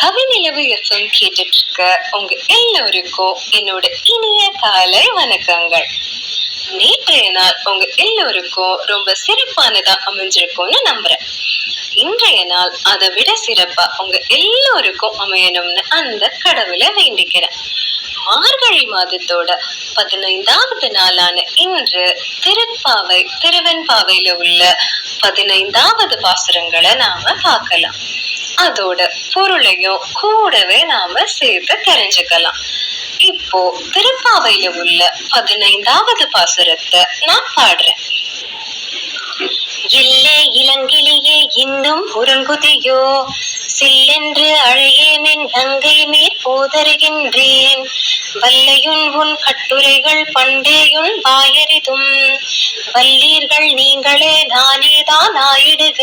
Kavinilavu FM கேட்டுட்டு இருக்க உங்க எல்லோருக்கும் என்னோட இனிய காலை வணக்கங்கள். நேற்றைய நாள் உங்க எல்லோருக்கும் ரொம்ப சிறப்பானதா அமைஞ்சிருக்கும்னு நம்புறேன். இன்றைய நாள் அதை விட சிறப்பா உங்க எல்லோருக்கும் அமையணும்னு அந்த கடவுளை வேண்டிக்கிறேன். மார்கழி மாதத்தோட பதினைந்தாவது நாளான இன்று திருப்பாவை திருவெண்பாவையில உள்ள பதினைந்தாவது பாசுரங்களை நாம பார்க்கலாம். அதோட பொருளையும் கூடவே நாம சேர்த்து தெரிஞ்சுக்கலாம். இப்போ திருப்பாவையில உள்ள பதினைந்தாவது பாசுரத்தை நான் பாடுறேன். இல்லே இளங்கிலேயே இன்னும் உறங்குதியோ சில்லென்று அழையேமென் நங்கை மேற் போதருகின்றேன். வல்லையுள் உன் கட்டுரைகள் பண்டேயுள் வாயறிதும் வல்லீர்கள் நீங்களே தானேதான் ஆயிடுக.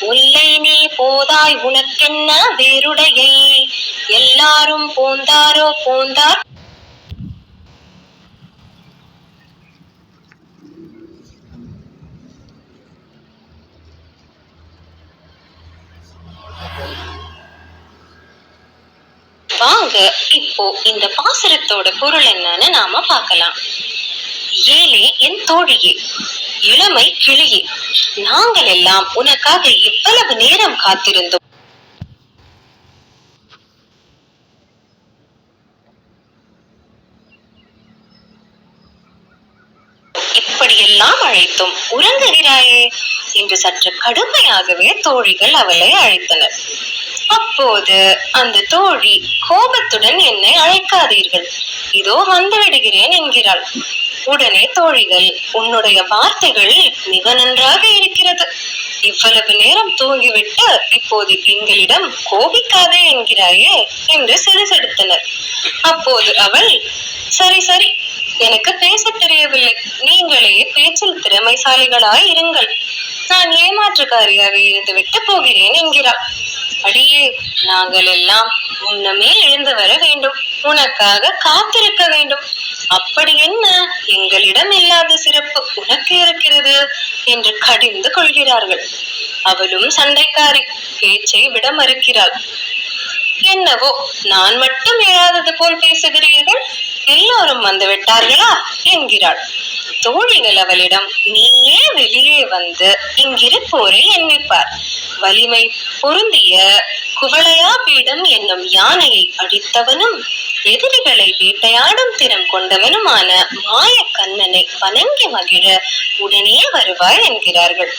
உள்ளை நீ போதாய் உனக்கென்ன வேறுடையை? எல்லாரும் போந்தாரோ போந்தார் வாங்க இப்போ இந்த பாசுரத்தோட பொருள் என்னன்னு நாம பார்க்கலாம். ஏழே என் தோழியே இளமை கிளியே நாங்கள் எல்லாம் உனக்காக இவ்வளவு நேரம் காத்திருந்தோம். இப்படியெல்லாம் அழைத்தும் உறங்குகிறாயே என்று சற்று கடுமையாகவே தோழிகள் அவளை அழைத்தனர். அப்போது அந்த தோழி கோபத்துடன் என்னை அழைக்காதீர்கள். இதோ வந்து விடுகிறேன் என்கிறாள். உடனே தோழிகள் உன்னுடைய வார்த்தைகள் மிக நன்றாக இருக்கிறது. இவ்வளவு நேரம் தூங்கிவிட்டு இப்போது எங்களிடம் கோபிக்காதே என்கிறாயே என்று சிறுசெடுத்தனர் அப்போது அவள் சரி சரி எனக்கு பேச தெரியவில்லை. நீங்களே பேச்சில் திறமைசாலிகளாய் இருங்கள். நான் ஏமாற்றுக்காரியாக இருந்துவிட்டு போகிறேன் என்கிறாள். அடியே நாங்கள் எல்லாம் முன்னமே எழுந்து வர வேண்டும். உனக்காக காத்திருக்க வேண்டும். அப்படி என்ன? எங்களிடம் இல்லாத சிறப்பு உனக்கு இருக்கிறது என்று கடிந்து கொள்கிறார்கள். அவளும் சண்டைக்காரி பேச்சை விட மறுக்கிறாள். என்னவோ நான் மட்டும் எழாதது போல் பேசுகிறீர்கள்? எல்லோரும் வந்து விட்டார்களா என்கிறாள். தோழிகள் அவளிடம் நீயே வெளியே வந்து இங்கிருப்போரை எண்ணிப்பார் வலிமை பொருந்திய குவளையா பீடம் என்னும் யானையை அடித்தவனும் எதிரிகளை வேட்டையாடும் திறம் கொண்டவனுமான மாய கண்ணனை வணங்கி மகிழ உடனே வருவாய் என்கிறார்கள்.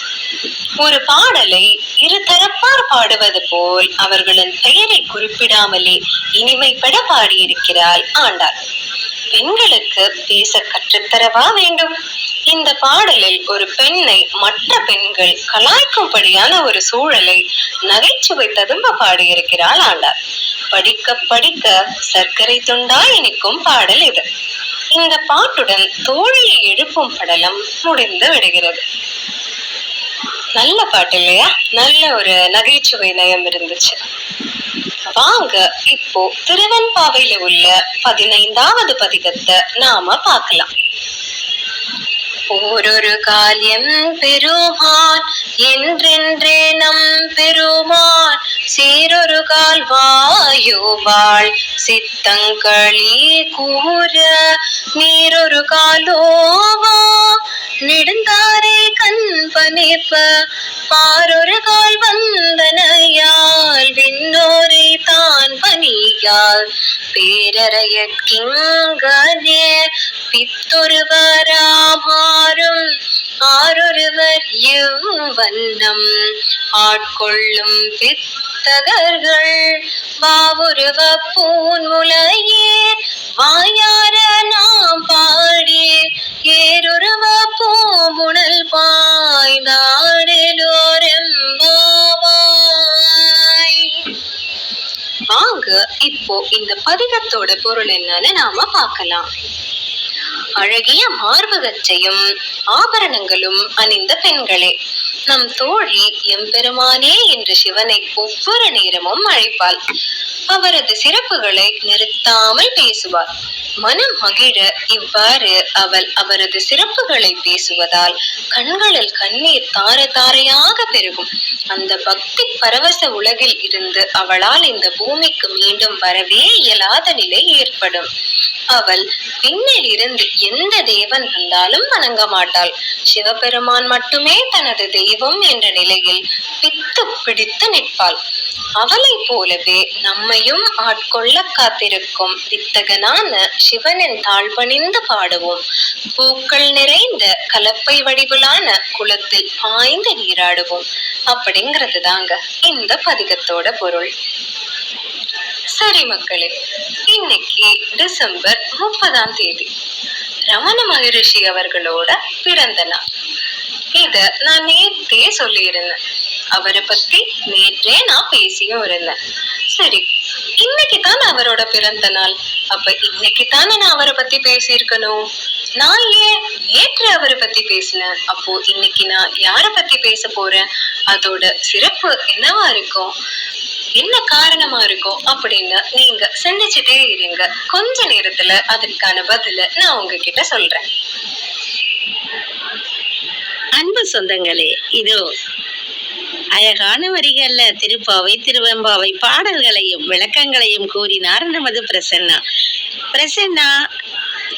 ஒரு பாடலை இரு தரப்பார் பாடுவது போல் அவர்களின் பெயரை குறிப்பிடாமலே இனிமைப்பட பாடியிருக்கிறாள் ஆண்டாள். பெண்களுக்கு பேச கற்றுத்தரவா வேண்டும்? இந்த பாடலில் ஒரு பெண்ணை மற்ற பெண்கள் கலாய்க்கும்படியான ஒரு சூழலை நகைச்சுவை ததும்ப பாடியிருக்கிறாள் ஆண்டார் படிக்க படிக்க சர்க்கரை துண்டா இனிக்கும் பாடல் இது. இந்த பாட்டுடன் தோழியை எழுப்பும் படலம் முடிந்து விடுகிறது. நல்ல பாட்டு இல்லையா? நல்ல ஒரு நகைச்சுவை நயம் இருந்துச்சு. வாங்க இப்போ திருவெண்பாவையில உள்ள பதினைந்தாவது பதிகத்தை நாம பார்க்கலாம். ஓரொரு காலியம் பெருமான் என்றென்றே நம் பெருமான் சீரொரு கால் வாயுவாள் சித்தங்களி கூற நீரொரு காலோவா. நெடுந்தாரை கண் பனிப்ப பாரொரு கால் வந்தனையால். விண்ணோரை தான் பணியால் பேரறையற்கிங்கனே பித்தொருவராமாறும் ஆரொருவர் இவ்வண்ணம் ஆட்கொள்ளும் பித்தகர்கள் வாவுருவ பூன்முலையே வாயார நாம் பாடி ஏருருவ பூமுணல் பாய்ந்தாடலோரெம்பாவாய் வாங்க இப்போ இந்த பதிகத்தோட பொருள் என்னன்னு நாம பார்க்கலாம். அழகிய மார்பகத்தையும் ஆபரணங்களும் அணிந்த பெண்களே. நம் தோழி எம்பெருமானே என்று சிவனை ஒவ்வொரு நேரமும் அழைப்பாள். அவரது சிறப்புகளை நிறுத்தாமல் பேசுவார். மனம் மகிழ இவ்வாறு அவள் அவரது சிறப்புகளை பேசுவதால் கண்களில் கண்ணீர் தார தாரையாக பெருகும். அந்த பக்தி பரவச உலகில் இருந்து அவளால் இந்த பூமிக்கு மீண்டும் வரவே இயலாத நிலை ஏற்படும். அவள் விண்ணில் இருந்து எந்த தேவன் வந்தாலும் வணங்க மாட்டாள். சிவபெருமான் மட்டுமே தனது தெய்வம் என்ற நிலையில் பித்து பிடித்து நிற்பாள். அவளை போலவே நம்மை நம்மையும் ஆட்கொள்ள காத்திருக்கும். வித்தகனான சிவனின் தாழ்பணிந்து பாடுவோம். பூக்கள் நிறைந்த கலப்பை வடிவிலான குளத்தில் பாய்ந்து நீராடுவோம். அப்படிங்கிறது தாங்க இந்த பதிகத்தோட பொருள். சரி மக்களே இன்னைக்கு டிசம்பர் முப்பதாம் தேதி. ரமண மகரிஷி அவர்களோட பிறந்த நாள். இத நான் நேத்தே சொல்லியிருந்தேன். அவரை பத்தி நேற்றே நான் பேசியும் இருந்தேன். சரி. இன்னைக்கு தான் அவரோட பிறந்த நாள். அப்ப இன்னைக்கு தானே நான் அவரை பத்தி பேசியிருக்கணும்? நான் ஏன் நேற்று அவரை பத்தி பேசினேன்? அப்போ இன்னைக்கு நான் யார பத்தி பேச போறேன்? அதோட சிறப்பு என்னவா இருக்கும்? என்ன காரணமா இருக்கும்? அப்படின்னு நீங்க சிந்திச்சுட்டே இருங்க. கொஞ்ச நேரத்துல அதற்கான பதில நான் உங்ககிட்ட சொல்றேன். அன்பு சொந்தங்களே இதோ அழகான வரிகள்ல திருப்பாவை திருவெம்பாவை பாடல்களையும் விளக்கங்களையும் கூறினார் நமது பிரசன்னா. பிரசன்னா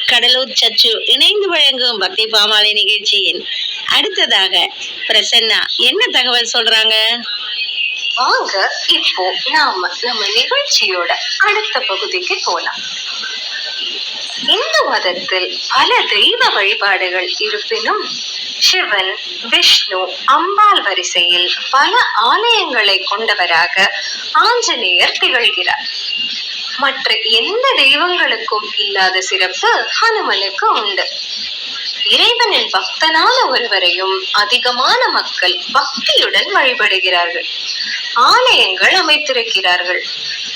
கடலூர் சச்சு இணைந்து வழங்கும் பக்தி பாமாலை நிகழ்ச்சியின் அடுத்ததாக பிரசன்னா என்ன தகவல் சொல்றாங்க? வாங்க இப்போ நாம நம்ம நிகழ்ச்சியோட அடுத்த பகுதிக்கு போலாம். இந்து மதத்தில் பல தெய்வ வழிபாடுகள் இருப்பினும் சிவன் விஷ்ணு அம்பாள் வரிசையில் பல ஆலயங்களை கொண்டவராக ஆஞ்சநேயர் திகழ்கிறார். மற்ற எந்த தெய்வங்களுக்கும் இல்லாத சிறப்பு ஹனுமனுக்கு உண்டு. இறைவனின் பக்தனான ஒருவரையும் அதிகமான மக்கள் பக்தியுடன் வழிபடுகிறார்கள். ஆலயங்கள் அமைத்திருக்கிறார்கள்.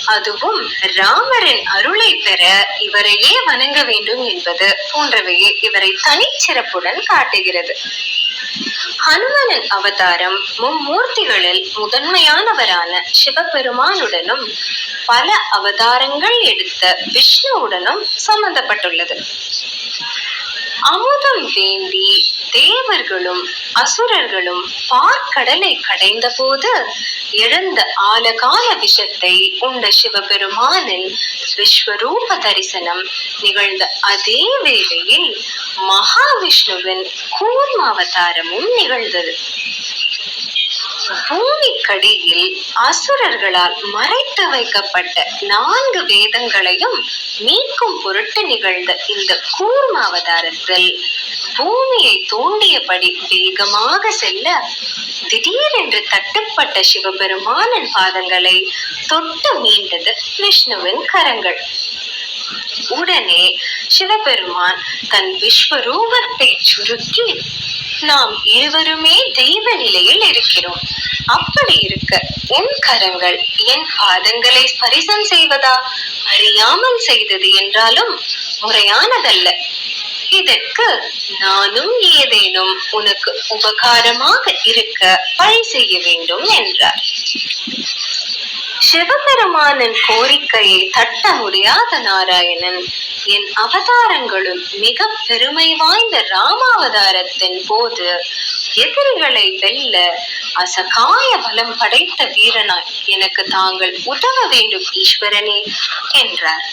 அதுவும் ராமரின் அருளை பெற இவரையே வணங்க வேண்டும் என்பது போன்றவையே இவரை தனிச்சிறப்புடன் காட்டுகிறது. ஹனுமனின் அவதாரம் மும்மூர்த்திகளில் முதன்மையானவரான சிவபெருமானுடனும் பல அவதாரங்கள் எடுத்த விஷ்ணுவுடனும் சம்பந்தப்பட்டுள்ளது. அமுதம் வேண்டி தேவர்களும் அசுரர்களும் பார்க்கடலை கடைந்த போது எழுந்த ஆலகால விஷத்தை உண்ட சிவபெருமானின் விஸ்வரூப தரிசனம் நிகழ்ந்த அதே வேளையில் மகாவிஷ்ணுவின் கூர்மாவதாரமும் நிகழ்ந்தது. பூமிக்கடியில் அசுரர்களால் மறைத்து வைக்கப்பட்ட நான்கு வேதங்களையும் மீட்கும் பொருட்டு நிகழ்ந்த இந்த கூர்ம அவதாரத்தில் பூமியை தோண்டியபடி வேகமாக செல்ல திடீரென்று தட்டுப்பட்ட சிவபெருமானின் பாதங்களை தொட்டு மீண்டது விஷ்ணுவின் கரங்கள். உடனே சிவபெருமான் தன் விஸ்வரூபத்தை சுருக்கி நாம் இருவருமே தெய்வ நிலையில் இருக்கிறோம். அப்படி இருக்க உன் கரங்கள் என் பாதங்களை ஸ்பரிசம் செய்வதா? அறியாமல் செய்தது என்றாலும் முறையானதல்ல. இதற்கு நானும் ஏதேனும் உனக்கு உபகாரமாக இருக்க வழி செய்ய வேண்டும் என்றார். சிவபெருமானின் கோரிக்கையை தட்ட முடியாத நாராயணன் என் அவதாரங்களும் மிக பெருமை வாய்ந்த ராமாவதாரத்தின் போது எதிரிகளை வெல்ல அசகாய பலம் படைத்த வீரனாய் எனக்கு தாங்கள் உதவ வேண்டும் ஈஸ்வரனே என்றார்.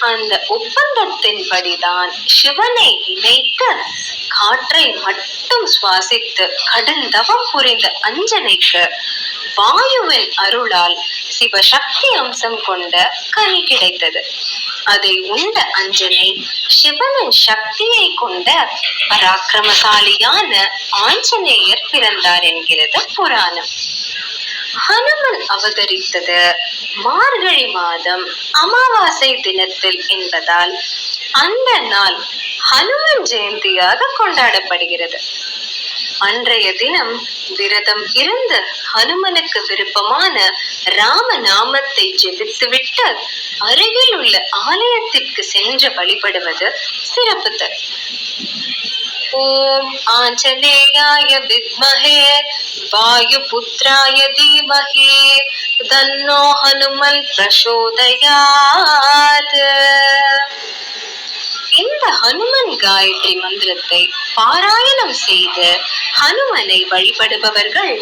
அந்த ஒப்பந்தத்தின்படிதான் சிவனை நினைத்து காற்றை மட்டும் சுவாசித்து கடுந்தவம் புரிந்த அஞ்சனைக்கு வாயுவின் அருளால் சிவசக்தி அம்சம் கொண்ட கனி கிடைத்தது. அதை உண்ட அஞ்சனை சிவனின் சக்தியை கொண்ட பராக்கிரமசாலியான ஆஞ்சநேயர் பிறந்தார் என்கிறது புராணம். ஹனுமன் அவதரித்தது மார்கழி மாதம் அமாவாசை தினத்தில் என்பதால் அந்த நாள் ஹனுமன் ஜெயந்தியாக கொண்டாடப்படுகிறது. அன்றைய தினம் விரதம் இருந்து ஹனுமனுக்கு விருப்பமான ராம நாமத்தை ஜெபித்துவிட்டு அருகில் உள்ள ஆலயத்திற்கு சென்று வழிபடுவது சிறப்பு தரும். ஓம் ஆஞ்சநேயாய வித்மஹே வாயுபுத்ராய தீமஹே தன்னோ ஹனுமன் பிரசோதயாத். இந்த ஹனுமன் காயத்ரி மந்திரத்தை பாராயணம் செய்து ஹனுமனை வழிபடுபவர்கள்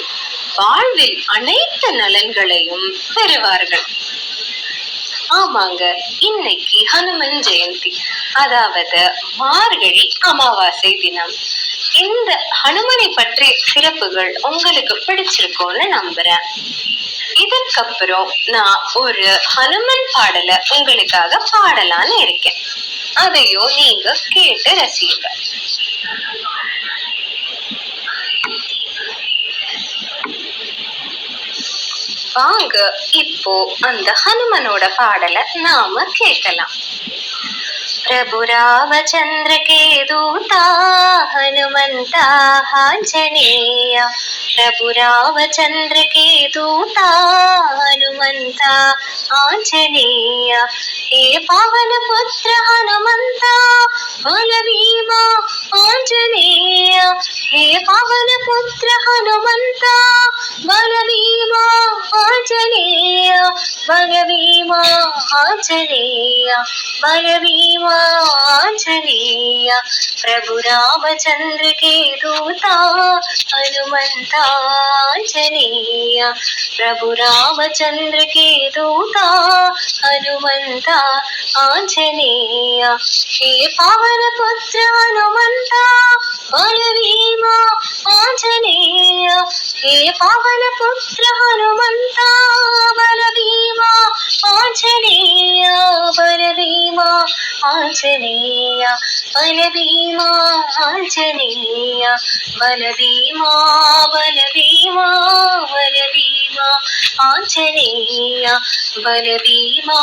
வாழ்வில் அனைத்து நலன்களையும் பெறுவார்கள். ஆமாங்க இன்னைக்கு ஹனுமன் ஜெயந்தி அதாவது மார்கழி அமாவாசை தினம். இந்த ஹனுமனை பற்றிய சிறப்புகள் உங்களுக்கு பிடிச்சிருக்கும்னு நம்புறேன். இதற்கப்புறம் நான் ஒரு ஹனுமன் பாடலை உங்களுக்காக பாடலான்னு இருக்கேன். அதையும் நீங்க கேட்டு ரசிங்க வாங்க. இப்போ அந்த ஹனுமனோட பாடல நாம கேட்கலாம். பிரபுராமச்சந்திரகேதூதா ஹனுமந்தா ஆஞ்சநேயா. प्रभु राव के दूता हनुमंता आंजनेय हे पावन पुत्र हनुमंता बलवीमा आंजनेय हे पावन पुत्र हनुमंता बलवीमा आंजनेय बल भीमा आंजनेय बल आंजनेय प्रभु के दूता हनुमंता ఆంజనేయ ప్రభు రామచంద్రకి దూత హనుమంత ఆంజనేయ హే పవన పుత్ర హనుమంత బలవీమ ఆంజనేయ హే పవన పుత్ర హనుమంత బలవీమ ఆంజనేయ బలవీమ ఆంజనేయ బలవీమ ఆంజనేయ. വലതീമാ വലതീമാ വലതീമാ ആഞ്ജനേയ വലതീമാ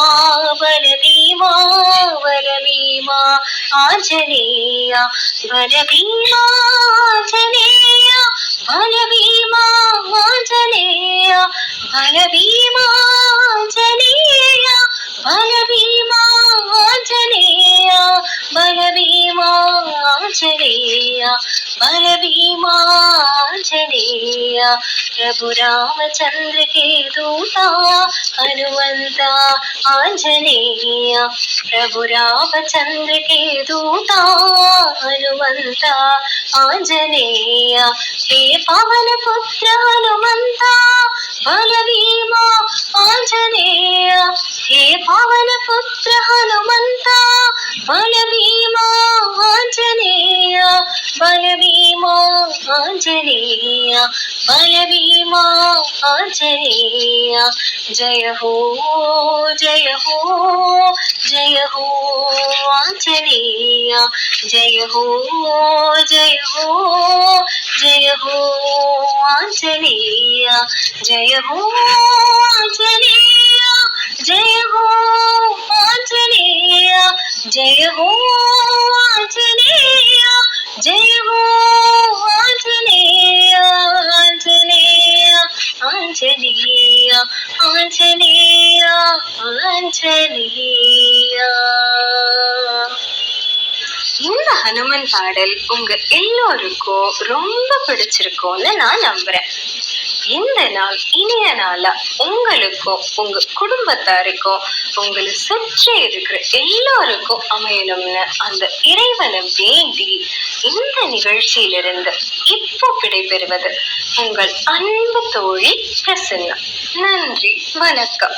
വലതീമാ വലതീമാ ആഞ്ജനേയ വലതീമാ ആഞ്ജനേയ വലതീമാ ആഞ്ജനേയ വലതീമാ ആഞ്ജനേയ വലതീമാ ആഞ്ജനേയ വലതീമാ ആഞ്ജനേയ बलवीमा आंजनेय प्रभु रामचंद्र के दूता, हनुमंता आंजनेय प्रभु रामचंद्र के दूता, हनुमंता आंजनेय हे पवन पुत्र हनुमंता बलवीमा आंजनेय हे पवन पुत्र हनुमंता बलवीमा ಆಂಜನೇಯ ಬಲಭೀಮಾ ಆಂಜನೇಯ ಜಯ ಹೋ ಜಯ ಹೋ ಜಯ ಹೋ ಆಂಜನೇಯ ಜಯ ಹೋ ಜಯ ಹೋ ಜಯ ಹೋ ಆಂಜನೇಯ ಜಯ ಹೋ ಆಂಜನೇಯ ಜಯ ಹೋ ಆಂಜನೇಯ ಜಯ ಹೋ ಆಂಜನೇಯ ಜಯ ಹೋ இந்த ஹனுமன் பாடல் உங்க எல்லோருக்கும் ரொம்ப பிடிச்சிருக்கும்னு நான் நம்புறேன். இந்த நாள் இனிய நாளா உங்களுக்கும் உங்க குடும்பத்தாருக்கும் உங்களை சுற்றி இருக்கிற எல்லாருக்கும் அமையணும்னு அந்த இறைவனை வேண்டி இந்த நிகழ்ச்சியிலிருந்து இப்போ விடைபெறுவது உங்கள் அன்பு தோழி பிரசன்னா. நன்றி வணக்கம்.